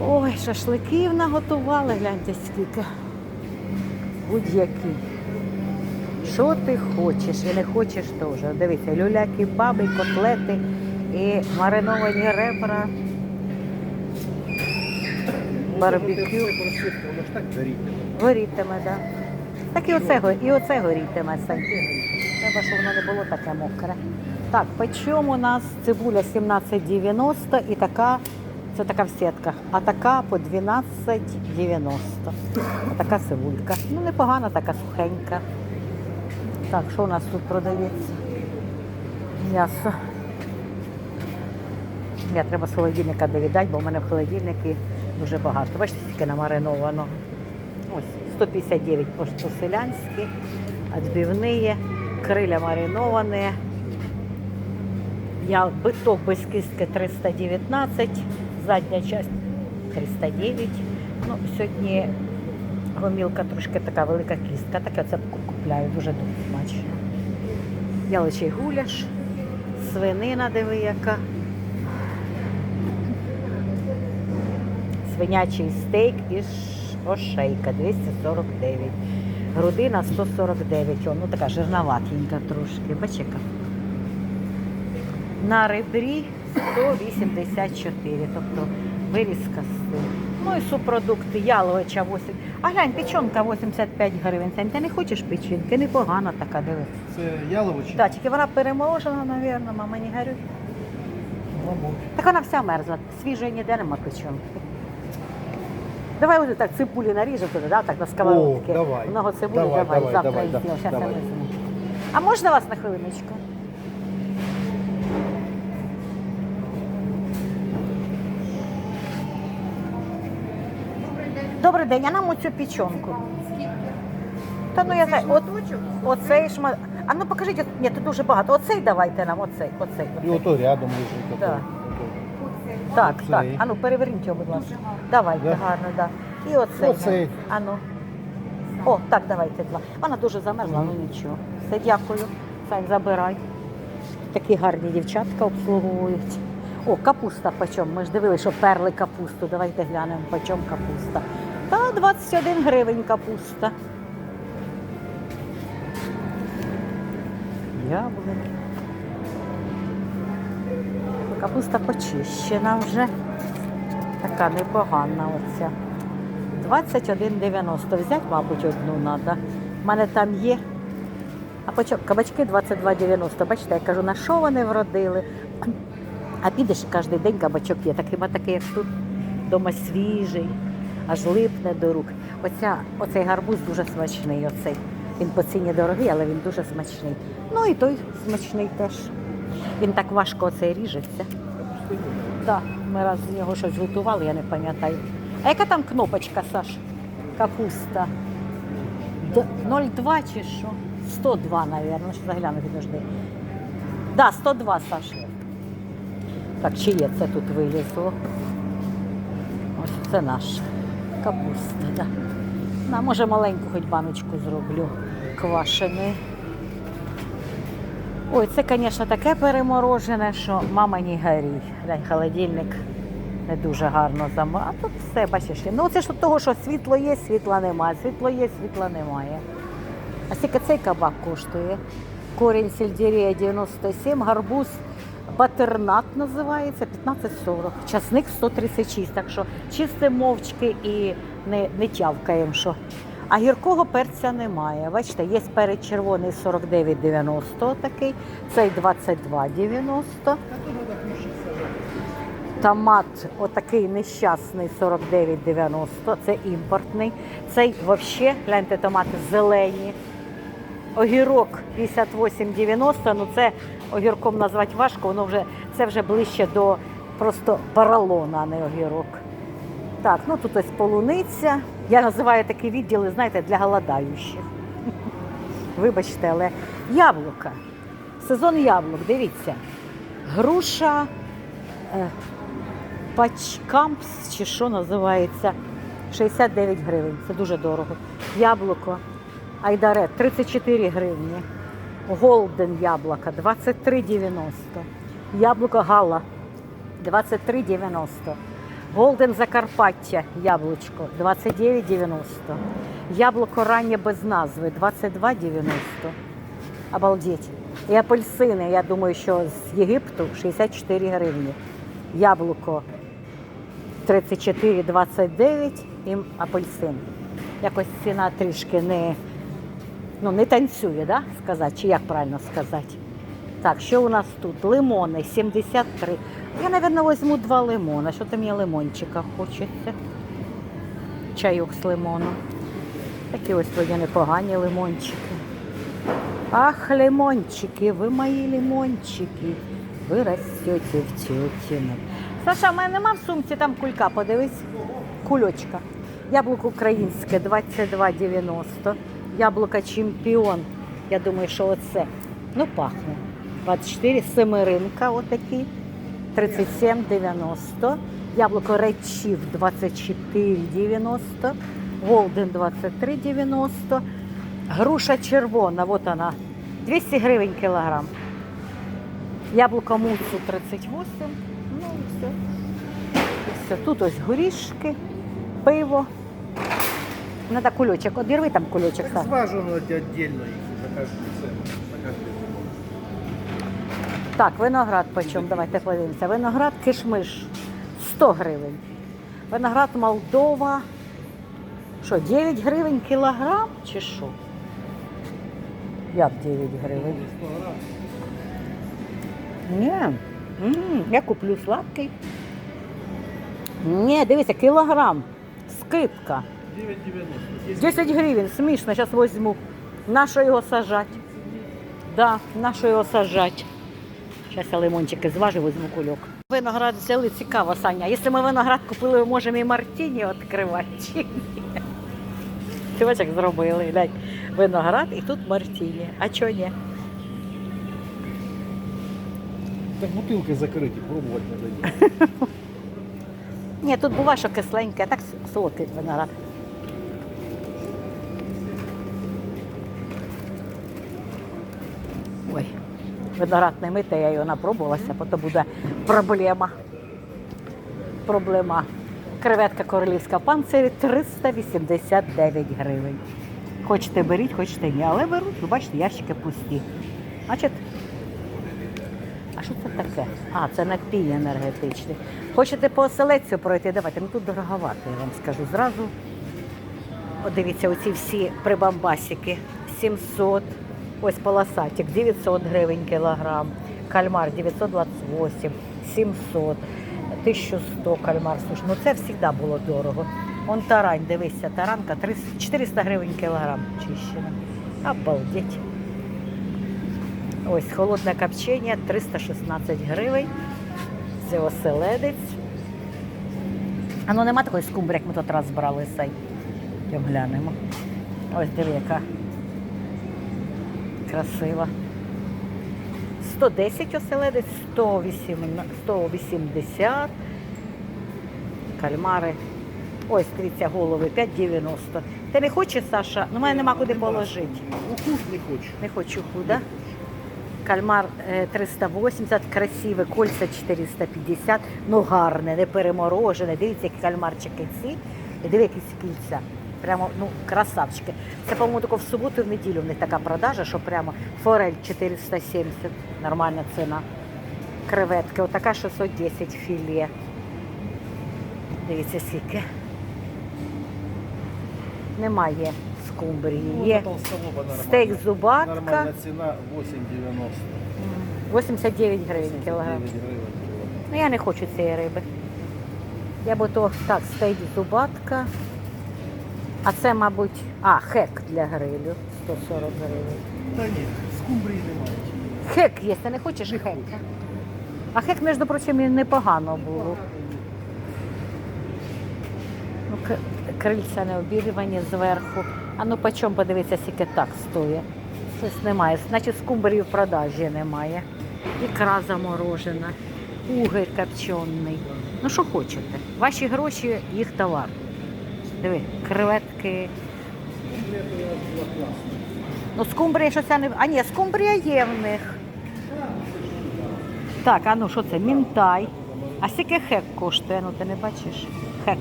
Ой, шашликів наготували, гляньте скільки. Будь-які. Що ти хочеш і не хочеш теж. Дивіться, люляки, баби, котлети і мариновані ребра. Барбекю. Горітиме, так. Так і оце, і оце горітиме. Треба, щоб воно не було таке мокре. Так, по чому у нас цибуля 17,90 і така, це така в сітках, а така по 12,90. Така цибулька. Ну, непогана, така сухенька. Так, що у нас тут продається? М'ясо. Я треба з холодильника довідати, бо в мене в холодильнику дуже багато. Бачите, тільки намариновано. Ось 159 по- по-селянськи, відбивні, криля мариновані. Я биток без кістки 319, задня часть 309. Ну, сьогодні гомілка трошки така велика кістка, так я це купляю, дуже дуже смачно. Яличий гуляш, свинина, диви яка. Свинячий стейк із ошейка 249. Грудина 149. О, ну така жирноватенька трошки. Бач яка. На ребрі 184, тобто вирізка з цим. Ну і субпродукти, яловича 8. А глянь, печонка 85 гривень. Сань, ти не хочеш печінки? Непогана така, диви. Це яловичі? Так, тільки вона переморожена, мабуть, мама не горюй. Мабуть. Так вона вся мерзла, свіжої ніде нема печонки. Давай ось так цибулі наріжемо туди, да, так на. О, давай. Много цибулі, Давай, давай, давай, завтра давай, да. Щас я давай. візьму. А можна вас на хвилиночку? Добрий день, а нам оцю печонку. Та ну я знаю, от, оцей шмат. А ну покажіть, от- ні, тут дуже багато. Оцей давайте нам, оцей, оцей. І оцей. ото рядом лежить. Да. Так, Оцей. так. Ану, переверніть його, будь ласка. Давайте, Да? гарно, так. Да. І оцей. Оцей. Ану. О, так, давайте два. Вона дуже замерзла, ну нічого. Все, дякую. Сань, забирай. Такі гарні дівчатка обслуговують. О, капуста почем. Ми ж дивилися, що перли капусту. Давайте глянемо, почем капуста. Та 21 гривень капуста. Яблуки. Капуста почищена вже. Така непогана оця. 21,90. Взять, мабуть, одну треба. У мене там є. А? Кабачки 22,90. Бачите, я кажу, на що вони вродили? А підеш кожен день кабачок є. Так хіба такий, як тут, дома свіжий, аж липне до рук. Оця, оцей гарбуз дуже смачний. Оцей. Він по ціні дорогий, але він дуже смачний. Ну і той смачний теж. Він так важко оцей ріжеться. Так, ми раз з нього щось готували, я не пам'ятаю. А яка там кнопочка, Саш? Капуста? 0,2 чи що? 102, мабуть. Що заглянути підожди. Да, 102, Саш. Так, чи є це тут вилізло? Ось це наша капуста, да. На, може маленьку хоч баночку зроблю квашеної. Ой, це, звісно, таке переморожене, що мама не горій. Глянь, холодильник не дуже гарно зама. А тут все, бачиш. Ну це ж того, що світло є, світла немає. Світло є, світла немає. А скільки цей кабак коштує? Корінь сельдерея 97, гарбуз батернат називається 15,40. Часник 136. Так що чисте мовчки і не, не тявкаємо, що. А гіркого перця немає. Бачите, є перець червоний 49,90 такий, цей 22,90. Томат отакий нещасний 49,90, це імпортний. Цей взагалі, гляньте, томати зелені. Огірок 58,90, ну це огірком назвати важко, воно вже, це вже ближче до просто поролона, а не огірок. Так, ну тут ось полуниця. Я називаю такі відділи, знаєте, для голодаючих. Вибачте, але яблука. Сезон яблук, дивіться. Груша е, пачкампс, чи що називається, 69 гривень. Це дуже дорого. Яблуко Айдарет 34 гривні. Голден яблука 23,90. Яблуко Гала 23,90. Голден Закарпаття, яблучко 29,90. Яблуко раннє без назви 22,90. Обалдеть. І апельсини, я думаю, що з Єгипту 64 гривні. Яблуко 34,29 і апельсин. Якось ціна трішки не, ну, не танцює, да? сказати, чи як правильно сказати. Так, що у нас тут? Лимони 73. Я, мабуть, візьму два лимона. Що там мені лимончика хочеться? Чайок з лимоном. Такі ось сьогодні непогані лимончики. Ах, лимончики, ви мої лимончики. Ви ростете в тютіну. Саша, в мене нема в сумці там кулька, подивись. Кульочка. Яблуко українське 22,90. Яблуко чемпіон. Я думаю, що оце. Ну, пахне. 24, семеринка отакі. 37,90. Яблуко Редчів 24,90. Голден 23,90. Груша червона, вот она. 200 гривень кілограм. Яблуко муцу 38. Ну все. І все. Тут ось горішки, пиво. Надо кульочок. Одірви там кульочок. Так Саш. зважено отдельно их за каждую цену. За каждый лимон. Так, виноград почем? Давайте подивимося. Виноград кишмиш 100 гривень. Виноград Молдова. Що, 9 гривень кілограм чи що? Як 9 гривень? 100. Ні. М, Я куплю сладкий. Ні, дивися, кілограм. Скидка. 9,90. 10 гривень, смішно, зараз візьму. На що його сажати? Да, на що його сажати? Зараз я лимончики зважу, візьму кульок. Виноград взяли, цікаво, Саня. Якщо ми виноград купили, ми можемо і мартіні відкривати. чи ні? Ти бачиш, як зробили. Глянь. Виноград і тут мартіні. А чого ні? Так бутылкой закрыть и пробовать надо. Ні, тут буває, що кисленьке, а так солодкий виноград. Ой, виноград не мити, я його напробувалася, бо то буде проблема. Проблема. Креветка королівська панцирі 389 гривень. Хочете беріть, хочете ні. Але беруть, ви бачите, ящики пусті. Значить, а що це таке? А, це напій енергетичний. Хочете по оселедцю пройти? Давайте, ну тут дороговато, я вам скажу. Зразу, от дивіться, оці всі прибамбасики. 700, ось полосатик, 900 гривень кілограм, кальмар 928, 700, 1100 кальмар. Слушай, ну це завжди було дорого. Он тарань, дивися, таранка 300 400 гривень кілограм чищена. Обалдеть. Ось холодне копчення 316 гривень. Це оселедець. А ну нема такої скумбри, як ми тут раз брали. Йдемо глянемо. Ось диви, яка красива. 110 оселедець, 180, 180 кальмари. Ось, дивіться, голови 5,90. Ти не хочеш, Саша? Ну, в мене нема куди положити. Ну, вкус не хочешь. Не хочу худа. Кальмар е, 380, красиве, кольця 450, ну гарне, не переморожене. Дивіться, які кальмарчики ці. І диви, якісь кільця. Прямо ну, красавчики. Це, по-моєму, тільки в суботу і в неділю в них така продажа, що прямо форель 470, нормальна ціна. Креветки, отака 610 філе. Дивіться, скільки. Немає скумбрії. Ну, Є стейк зубатка. Нормальная цена 8,90. 89 гривень кілограм. 89 гривен килограмм. Ну я не хочу цієї риби. Я би то так, стейк зубатка. А це, мабуть, а, хек для грилю. 140 гривень. Да нет, скумбрии немає. Хек є, ти не хочеш хек? А хек, між прочим, і непогано було. Ну, крильця не обірвані зверху. А ну по чому подивитися, скільки так стоїть. Щось немає. Значить, скумбрів в продажі немає. Ікра заморожена, угір копчений. Ну що хочете? Ваші гроші, їх товар. Диви, креветки. Ну, скумбрія що це не. А ні, скумбрія є в них. Так, а ну що це? Мінтай. А скільки хек коштує? Ну ти не бачиш? Хек.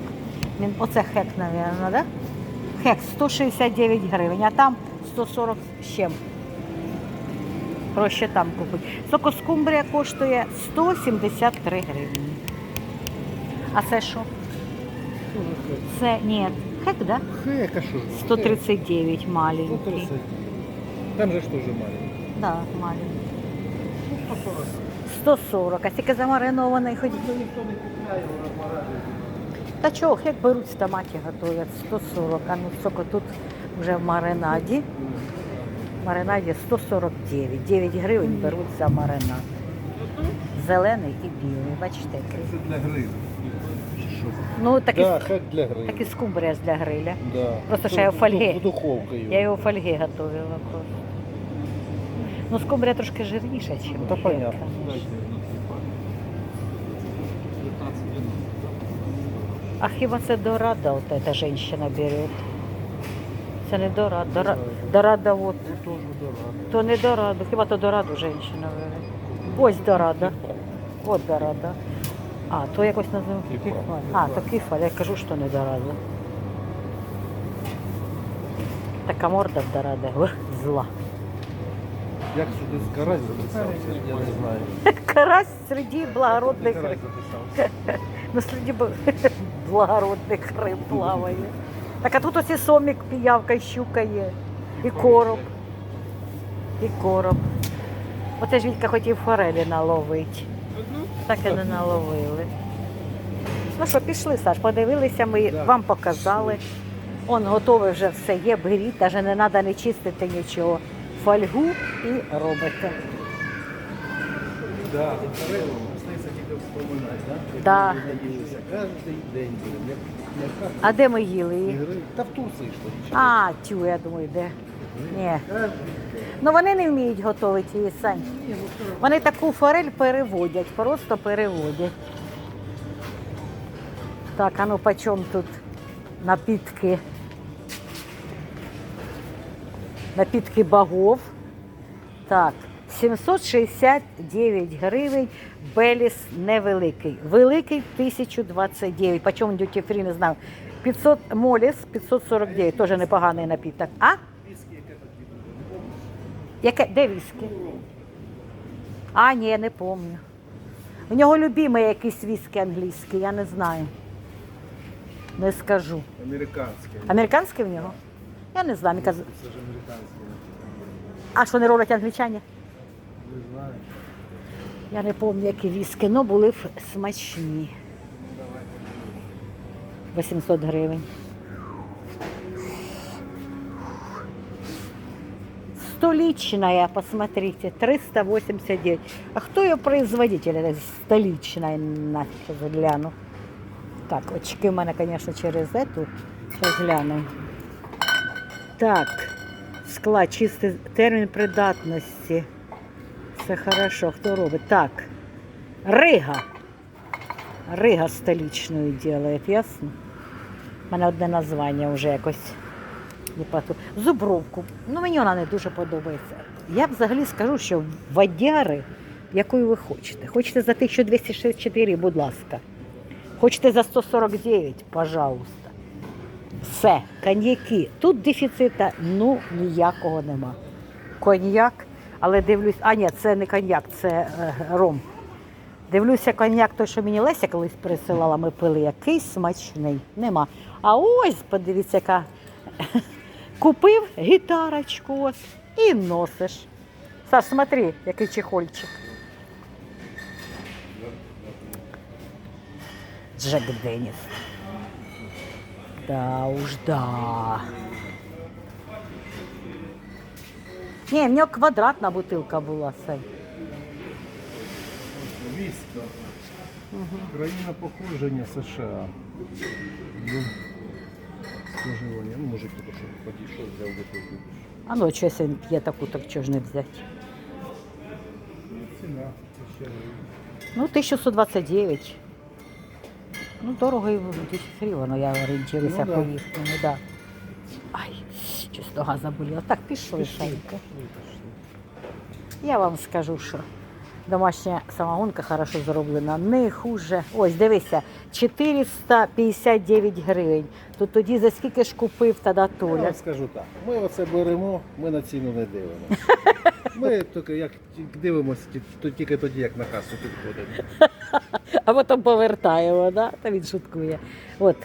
Оце хек, мабуть, да? Хек 169 гривень, а там 140 з чим. Проще там купити. Сокоскумбрія коштує 173 гривні. А це що? Це ні, хек, да? Хек, а що ж? 139 маленький. 130. Там же ж теж маленький. Да, маленький. Ну, 140. 140, а тільки замаринований хоч. Ну, ніхто не купляє. Та чого, хек беруть в томаті готують 140, а ну сколько тут вже в маринаді. В маринаді 149. 9 гривень беруть за маринад. Зелений і білий, бачите який. Це для грилю. Ну так і, хек для грилю. так і скумбрія для гриля. Да. Просто що я в фольгі. З. Я його в фольгі готувала просто. Ну, скумбрія трошки жирніша, ніж Та понятно. А хіба це дорада от эта женщина берет? Це не дорада. Дора... Дорада от. Дорого. То не дораду, хіба то дораду женщина бере. Ось дорада. От дорада. А, то якось називаємо. Кефаль. А, то кефаль, я кажу, що не дорада. Така морда в дорада зла. Як сюди з карась записався, я не знаю. Карась серед благородних риб. Ну, серед благородних риб плаває. Так а тут ось і сомік, піявка, і щука є, і короб. І короб. Оце ж Вітька хотів форелі наловити. Так і не наловили. Ну що, пішли, Саш, подивилися, ми Да. вам показали. Он готове вже все є, беріть, навіть не треба не чистити нічого. Фольгу і робите. Да, вспоминати, да? А де ми їли. Та в Турції ж. А, тю, я думаю, де. Ні. Ну вони не вміють готувати її самі. Вони таку форель переводять, просто переводять. Так, а ну почем тут напітки? Напітки богов. Так, 769 гривень. Беліс невеликий. Великий 1029. Почому дюті фрі не знаю. 500 моліс 549. Теж непоганий напіток. А? Яке? Де віскі? А, ні, не пам'ятаю. У нього любимий якийсь віскі англійський, я не знаю. Не скажу. Американське. Американський в нього? Я не знаю. Це ж американське. А що не роблять англічані? Не знаю. Я не пам'ятаю, які віскі, але були смачні. 800 гривень. Столичная, посмотрите, 389. А кто ее производитель? Это столичная, нафиг загляну. Так, очки в мене, звісно, через эту. Сейчас. Так, склад, чистий термін придатності. Все хорошо, хто робить? Так. Рига. Рига столичную делает, ясно? У мене одне названня вже якось не пату. Зубровку. Ну, мені вона не дуже подобається. Я взагалі скажу, що водяри, якою ви хочете. Хочете за 1264, будь ласка. Хочете за 149, пожалуйста. Все, коньяки. Тут дефіцита ну ніякого нема. Коньяк, але дивлюсь, а ні, це не коньяк, це е, ром. Дивлюся, коньяк, той, що мені Леся колись присилала, ми пили, який смачний. Нема. А ось, подивіться, яка купив гітарочку і носиш. Саш, смотри, який чехольчик. Джек Деніс. Да уж да. Ні, в нього квадратна бутилка була, Сань. Віска. Країна походження США. Ну, споживання. Ну, може, хто що підійшов, взяв бутилку. А ну, щось він п'є таку, так чого ж не взяти? Ціна. Ну, 1129. Ну, дорого і дешеві, воно я орієнтуюся Ну, да. по їхньому, да. Ай, щось нога заболіла. Так, пішли, Пішли, пішли, пішли. Я вам скажу, що Домашня самогонка хорошо зроблена. Не хуже. Ось, дивися, 459 гривень. То тоді за скільки ж купив тоді Я Толя? вам скажу так. Ми оце беремо, ми на ціну не дивимося. Ми тільки як дивимося, то тільки тоді, як на касу підходимо. А потім повертаємо, да? Та він шуткує. От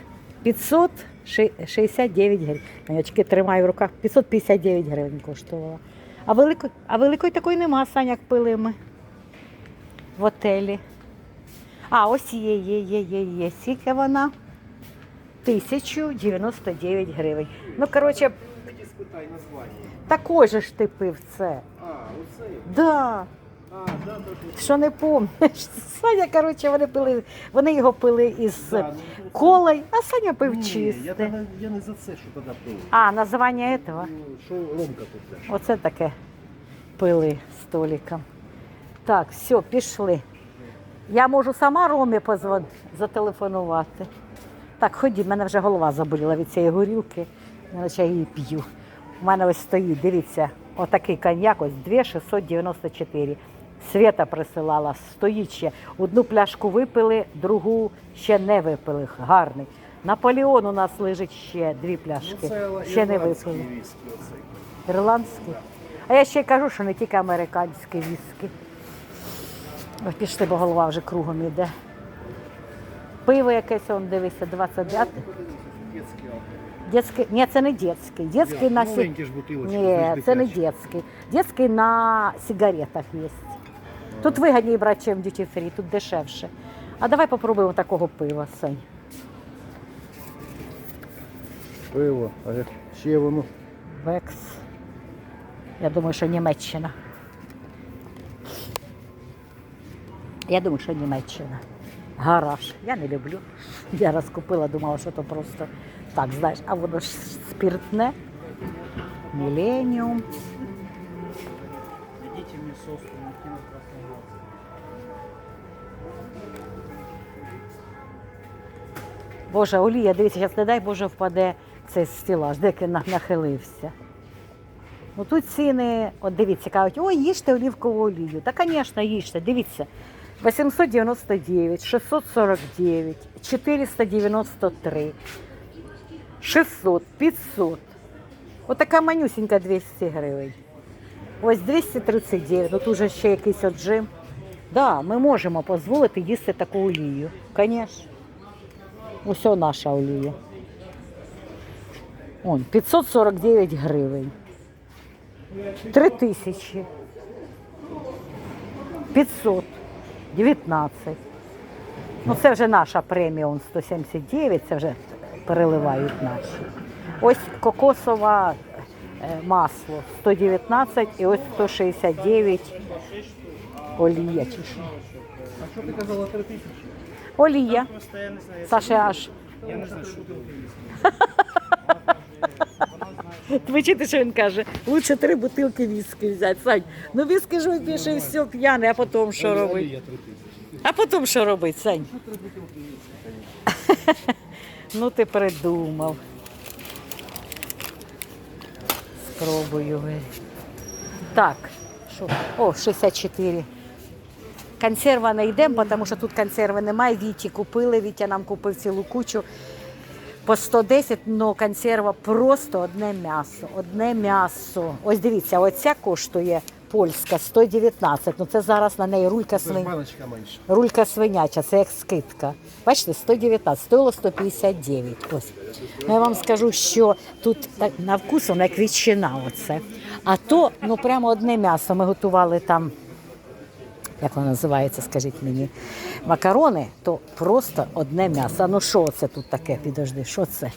569 гривень. Манячки тримаю в руках. 559 гривень коштувала. А великої, а великої такої нема, Саня, як пили ми в отелі. А, ось є, є, є, є, є. Скільки вона? 1099 гривень. Ну, коротше, Тоді спитай названня. також ж ти пив це. А, оце. Да. А, да, то Що не помниш? Саня, коротше, вони пили, вони його пили із Да, ну, колой, а Саня пив Ні, Я, чисте. тоді- я не за це, що тоді пив. А, названня этого? Ну, Що Ромка тут теж. Оце таке пили столиком. Так, все, пішли. Я можу сама Ромі позвон... зателефонувати. Так, ходіть, мене вже голова заболіла від цієї горілки. Я наче її п'ю. У мене ось стоїть, дивіться, отакий коньяк, ось 2,694. Свята присилала, стоїть ще. Одну пляшку випили, другу ще не випили. Гарний. Наполеон у нас лежить ще дві пляшки. Ну, ще не випили. Ірландський. А я ще й кажу, що не тільки американські віскі. Ось пішли, бо голова вже кругом іде. Пиво якесь, он дивися, 29. Детський алкоголь. Детський, ні, це не детський. Детський на сі... Маленькі ж бутилочки. Ні, це не детський. Детський на сигаретах є. Тут вигідніше брати, ніж duty free, тут дешевше. А давай попробуємо такого пива, Сань. Пиво, а як ще воно. Векс. Я думаю, що Німеччина. Я думаю, що Німеччина. Гараж. Я не люблю. Я раз купила, думала, що то просто так, знаєш, а воно ж спиртне. Міленіум. Найдите мне соску, накину красный. Боже, олія, дивіться, зараз не дай Боже впаде цей стілаж, деки на- нахилився. Ну тут ціни, от дивіться, кажуть, ой, їжте олівкову олію. Та, звісно, їжте, дивіться. 899, 649, 493, 600, 500. Отака манюсінька 200 гривень. Ось 239, ну тут же ще якийсь отжим. Да, ми можемо дозволити їсти таку олію. Звісно. Усе наша олія. Он, 549 гривень. 3 тисячі. 500. 19. Ну це вже наша премія, он 179, це вже переливають наші. Ось кокосове е, масло 119 і ось 169 олія. Чи що? А що ти казала 3 тисячі? Олія. Саша аж Я не знаю, що тут. Ви чуєте, що він каже? Лучше три бутилки віскі взяти. Сань, ну віскі ж вип'єш і все п'яний, а потім що робить? Олія 3 тисячі. А потім що робить, Сань? Ну. Ну ти придумав. Спробую. Так, що? О, 64. Консерва не йдемо, тому що тут консерви немає. Віті купили, Вітя нам купив цілу кучу. По 110, але консерва просто одне м'ясо. Одне м'ясо. Ось дивіться, оця коштує польська 119. Ну це зараз на неї рулька баночка менше. Рулька свиняча, це як скидка. Бачите, 119, стоїло 159. Ось. Ну, я вам скажу, що тут так, на вкус воно як ветчина оце. А то ну прямо одне м'ясо. Ми готували там, як воно називається, скажіть мені, макарони, то просто одне м'ясо. Ну що це тут таке? Підожди, що це?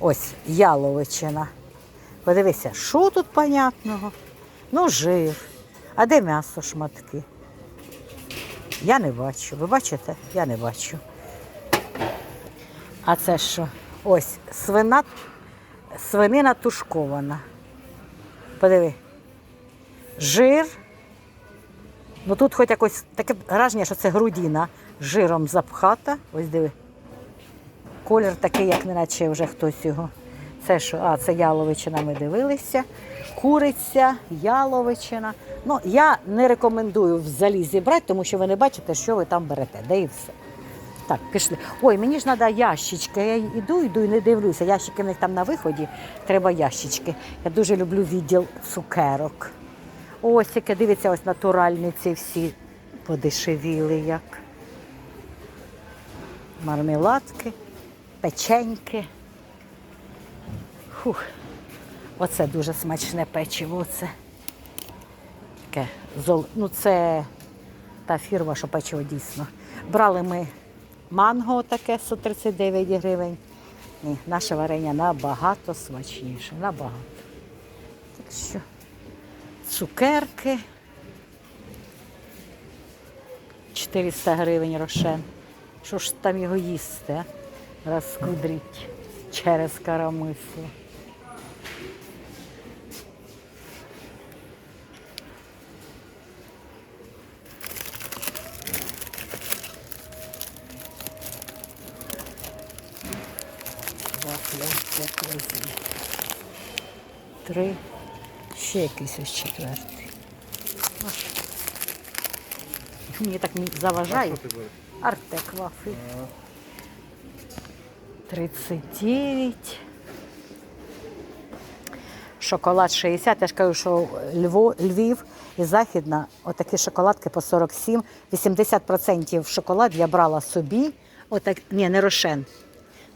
Ось яловичина. Подивися, що тут понятного? Ну, жир. А де м'ясо шматки? Я не бачу. Ви бачите? Я не бачу. А це що? Ось свина, свинина тушкована. Подиви. Жир. Ну тут хоч якось таке враження, що це грудина жиром запхата. Ось диви. Колір такий, як неначе вже хтось його Це що? А, це яловичина ми дивилися. Куриця, яловичина. Ну, я не рекомендую в залізі брати, тому що ви не бачите, що ви там берете. Де і все. Так, пішли. Ой, мені ж треба ящички. Я йду, йду і не дивлюся. Ящики в них там на виході. Треба ящички. Я дуже люблю відділ цукерок. Ось яке, дивіться, ось натуральні ці всі подешевіли як. Мармеладки, печеньки. Фух. Оце дуже смачне печиво. Оце. Таке зол... Ну, це та фірма, що печиво дійсно. Брали ми манго таке 139 гривень. Ні, наше варення набагато смачніше, набагато. Так що цукерки. 400 гривень рошен. Що ж там його їсти? а? Розкудріть через карамисло. Вафля, як везі. Три. Ще якийсь ось четвертий. Мені так не заважає. Артек вафлі. 39. Шоколад 60. Я ж кажу, що Льво, Львів і Західна, отакі шоколадки по 47. 80% шоколад я брала собі. Отак, ні, не рошен.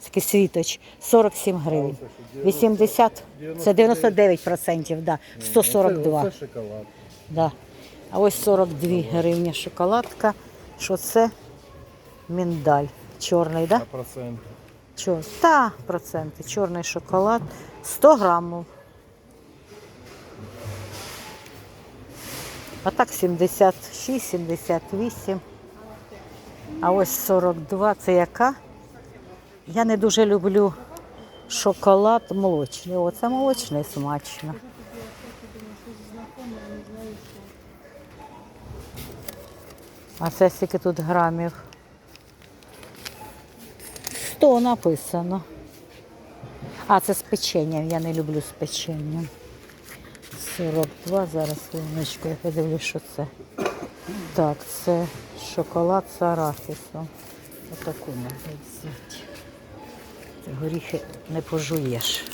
Такий світоч. 47 гривень. 80, це 99%, да. 142. Це, це шоколад. Да. А ось 42 гривні шоколадка. Що це? Міндаль. Чорний, да? А процент? Чор... Та, проценти. Чорний шоколад. 100 грамів. А так 76, 78. А ось 42. Це яка? Я не дуже люблю шоколад молочний. Оце молочний смачно. А це скільки тут грамів? 100 написано. А, це з печенням. Я не люблю з печенням. 42, зараз хвилиночку, я подивлюсь, що це. Так, це шоколад з арахісом. Отаку можна взяти. Горіхи не пожуєш.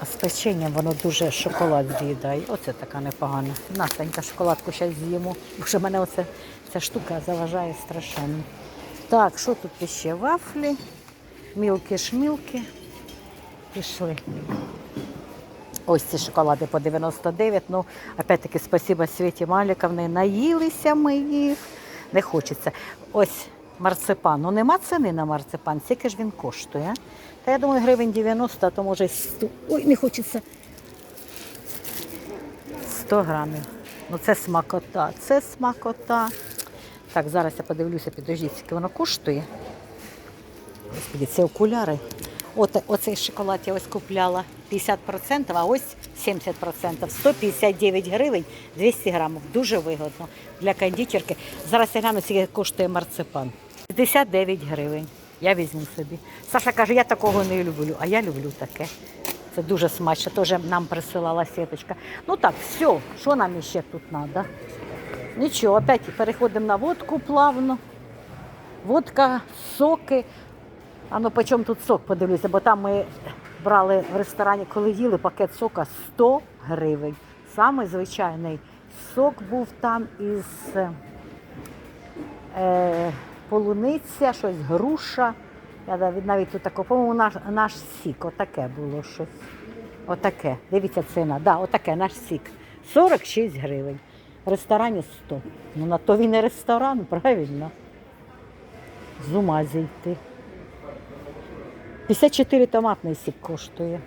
А з печенням воно дуже шоколад з'їдає. Оце така непогана. Настенька шоколадку зараз з'їмо. Бо що мене оце, ця штука заважає страшенно. Так, що тут ще? Вафлі, мілки-шмілки. Пішли. Ось ці шоколади по 99. Ну, опять-таки, спасибо Світі Маліковні. Наїлися ми їх. Не хочеться. Ось марципан. Ну нема ціни на марципан. Скільки ж він коштує? Та я думаю, гривень 90, а то може 100. Ой, не хочеться. 100 грамів. Ну це смакота, це смакота. Так, зараз я подивлюся, підождіть, скільки воно коштує. Господи, це окуляри. От, оцей шоколад я ось купляла 50%, а ось 70%. 159 гривень 200 грамів. Дуже вигодно для кондитерки. Зараз я гляну, скільки коштує марципан. 59 гривень. Я візьму собі. Саша каже, я такого не люблю, а я люблю таке. Це дуже смачно. Теж нам присилала сіточка. Ну так, все, що нам ще тут треба? Нічого, опять переходимо на водку плавно. Водка, соки. А ну по чому тут сок подивлюся, бо там ми брали в ресторані, коли їли пакет сока 100 гривень. Саме звичайний сок був там із е, полуниця, щось груша. Я навіть, тут тако, по-моєму, наш, наш сік, отаке було щось. Отаке. Дивіться ціна. Да, отаке наш сік. 46 гривень. В ресторані 100. Ну на то він і ресторан, правильно? З ума зійти. 54 томатний сік коштує.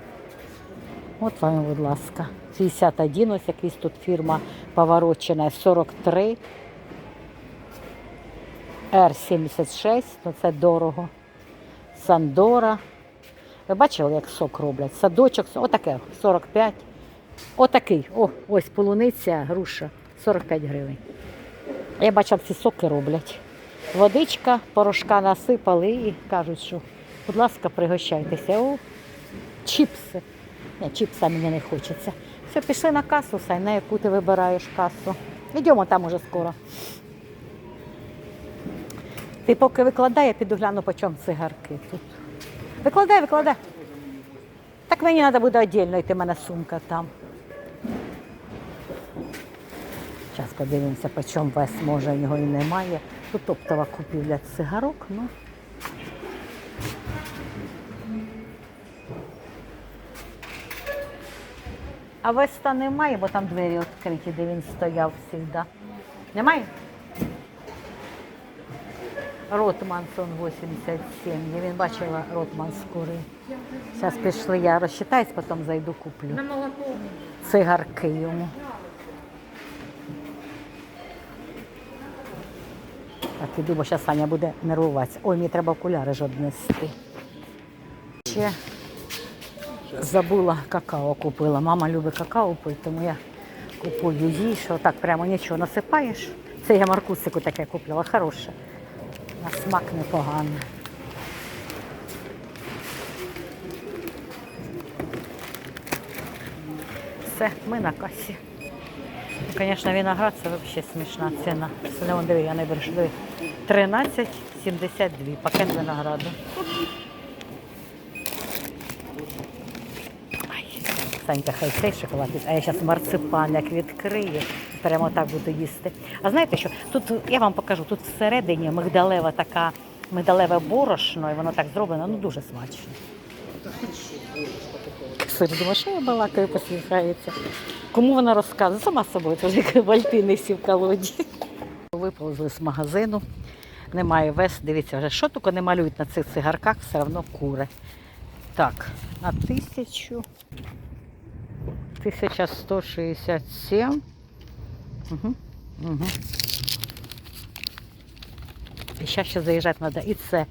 От вам, будь ласка. 51, ось якийсь тут фірма поворочена, 43. Р-76, ну це дорого. Сандора. Ви бачили, як сок роблять? Садочок, отаке, 45. Отакий. О, ось полуниця, груша, 45 гривень. Я бачив, ці соки роблять. Водичка, порошка насипали і кажуть, що, будь ласка, пригощайтеся. О, чіпси. Ні, чіпса мені не хочеться. Все, пішли на касу, Сай, на яку ти вибираєш касу. Йдемо там уже скоро. Ти поки викладай, я піду гляну, по чому цигарки тут. Викладай, викладай. Так мені треба буде віддільно йти, в мене сумка там. Зараз подивимося, по чому весь, може, його і немає. Тут оптова купівля цигарок, ну. А веста немає, бо там двері відкриті, де він стояв завжди. Немає? Ротмансон 87. Я він бачила Ротман скорий. Зараз пішли, я розчитаюсь, потім зайду куплю. На молоко. Цигарки йому. Так, іду, бо зараз Саня буде нервуватися. Ой, мені треба окуляри ж однести. Ще забула какао купила. Мама любить какао пити, тому я купую їй, що так прямо нічого насипаєш. Це я Маркусику таке купила, хороше. На смак непоганий. Все, ми на касі. Звісно, виноград це взагалі смішна ціна. Вон, диви, я не беру. 13,72 пакет винограду. Санька, хай цей шоколад, а я зараз марципан як відкрию, прямо так буду їсти. А знаєте що? Тут я вам покажу, тут всередині мигдалева така, мигдалеве борошно, і воно так зроблено, ну дуже смачно. Сир, думаю, що я балакаю, посміхається. Кому вона розказує? Сама собою, тож як вальтини всі в колоді. Виповзли з магазину, немає вес. Дивіться, вже що тільки не малюють на цих цигарках, все одно кури. Так, на тисячу. 1167. Угу. Угу. І зараз ще заїжджати треба. І це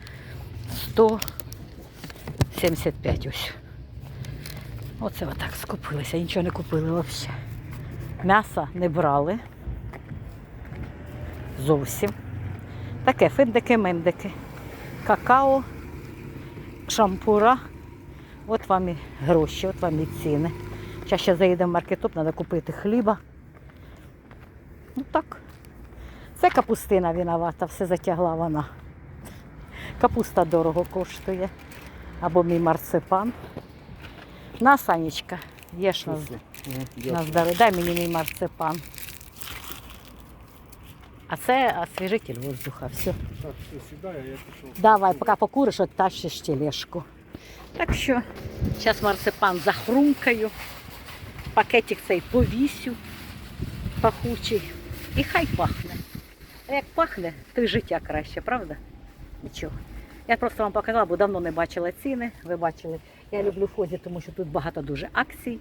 175 ось. Оце отак скупилися, нічого не купили взагалі. М'яса не брали. Зовсім. Таке финдики-мендики. Какао, шампура. От вам і гроші, от вам і ціни. Зараз ще заїдемо в маркетоп, треба купити хліба. Ну так. Це капустина виновата, все затягла вона. Капуста дорого коштує. Або мій марципан. На, Санечка, їж на, на здоров'я. Дай мені мій марципан. А це освіжитель воздуха. Все. Так, все, сідай, а я пішов. Давай, поки покуриш, оттащиш тележку. Так що, зараз марципан захрумкаю, пакетик цей повісю, пахучий. І хай пахне. А як пахне, то й життя краще, правда? Нічого. Я просто вам показала, бо давно не бачила ціни. Ви бачили. Я люблю Фозі, тому що тут багато дуже акцій.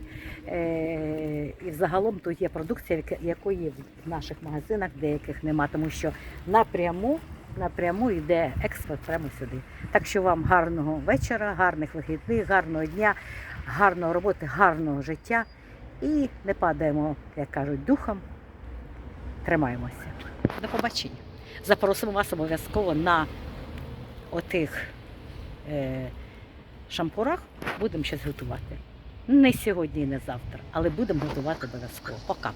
Е- і взагалом тут є продукція, якої в наших магазинах деяких нема, тому що напряму, напряму йде експорт прямо сюди. Так що вам гарного вечора, гарних вихідних, гарного дня, гарної роботи, гарного життя. І не падаємо, як кажуть, духом. Тримаємося. До побачення. Запросимо вас обов'язково на отих е, шампурах. Будемо щось готувати. Не сьогодні і не завтра, але будемо готувати обов'язково. Пока.